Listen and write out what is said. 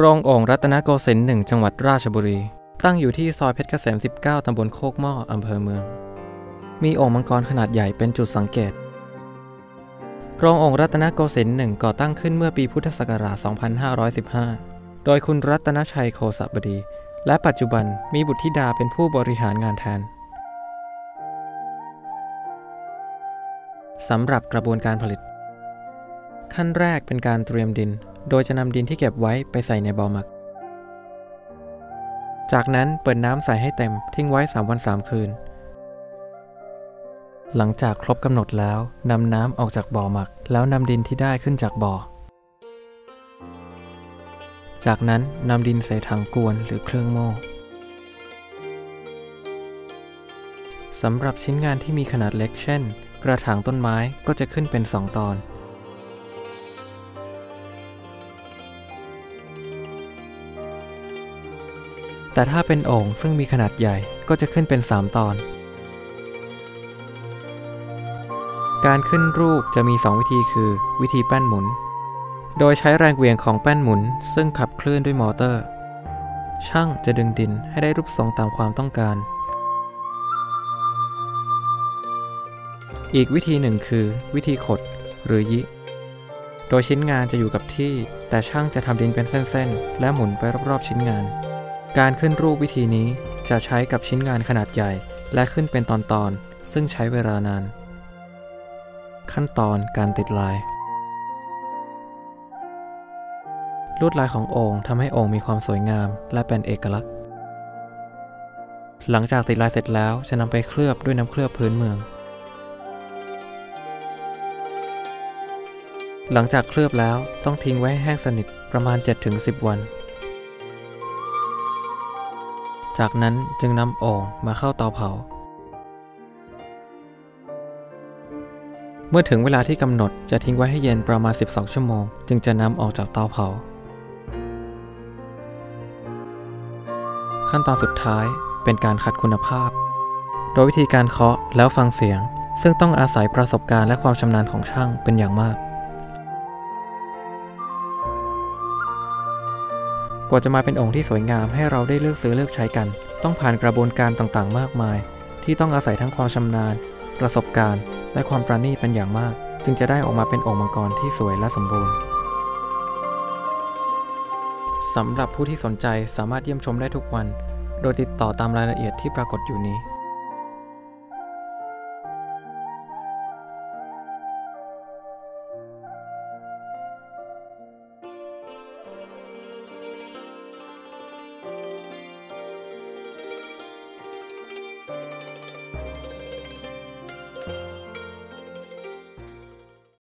โรงโอ่งรัตนโกสินทร์หนึ่งจังหวัดราชบุรี ตั้งอยู่ที่ซอยเพชรเกษม 19 ตำบลโคกหม้ออำเภอเมือง มีโอ่งมังกรขนาดใหญ่เป็นจุดสังเกต โรงโอ่งรัตนโกสินทร์หนึ่งก่อตั้งขึ้นเมื่อปีพุทธศักราช 2515 โดยคุณรัตนชัยโคสบดี และปัจจุบันมีบุตรธิดาเป็นผู้บริหารงานแทนสำหรับกระบวนการผลิต ขั้นแรกเป็นการเตรียมดิน โดยจะนำดินที่เก็บไว้ไปใส่ในบ่อหมัก จากนั้นเปิดน้ำใส่ให้เต็มทิ้งไว้ 3 วัน 3 คืน หลังจากครบกำหนดแล้วนำน้ำออกจากบ่อหมัก แล้วนำดินที่ได้ขึ้นจากบ่อ จากนั้นนำดินใส่ถังกวนหรือเครื่องโม่สำหรับชิ้นงานที่มีขนาดเล็กเช่น กระถางต้นไม้ก็จะขึ้นเป็น 2 ตอน แต่ถ้าเป็นโอ่งซึ่งมีขนาดใหญ่ก็จะขึ้นเป็น 3 ตอน การขึ้นรูปจะมี 2 วิธีคือ วิธีแป้นหมุน โดยใช้แรงเหวี่ยงของแป้นหมุน ซึ่งขับเคลื่อนด้วยมอเตอร์ ช่างจะดึงดินให้ได้รูปทรงตามความต้องการ อีกวิธีหนึ่งคือ วิธีขดหรือยิ โดยชิ้นงานจะอยู่กับที่ แต่ช่างจะทำดินเป็นเส้นๆ และหมุนไปรอบๆชิ้นงาน การขึ้นรูปวิธีนี้จะใช้กับชิ้นงานขนาดใหญ่และขึ้นเป็นตอนๆ ซึ่งใช้เวลานาน ขั้นตอนการติดลาย ลวดลายของโอ่งทำให้โอ่งมีความสวยงามและเป็นเอกลักษณ์ หลังจากติดลายเสร็จแล้วจะนำไปเคลือบด้วยน้ำเคลือบพื้นเมือง หลังจากเคลือบแล้วต้องทิ้งไว้ให้แห้งสนิทประมาณ 7-10 วัน จากนั้นจึงนำโอ่งมาเข้าเตาเผา เมื่อถึงเวลาที่กำหนดจะทิ้งไว้ให้เย็นประมาณ 12 ชั่วโมง จึงจะนำออกจากเตาเผา ขั้นตอนสุดท้ายเป็นการคัดคุณภาพ โดยวิธีการเคาะแล้วฟังเสียง ซึ่งต้องอาศัยประสบการณ์และความชำนาญของช่างเป็นอย่างมาก กว่าจะมาเป็นองค์ที่สวยงามให้เราได้เลือกซื้อเลือกใช้กัน ต้องผ่านกระบวนการต่างๆ มากมาย ที่ต้องอาศัยทั้งความชำนาญ ประสบการณ์ และความประณีตเป็นอย่างมาก จึงจะได้ออกมาเป็นองค์มังกรที่สวยและสมบูรณ์สำหรับผู้ที่สนใจสามารถเยี่ยมชมได้ทุกวัน โดยติดต่อตามรายละเอียดที่ปรากฏอยู่นี้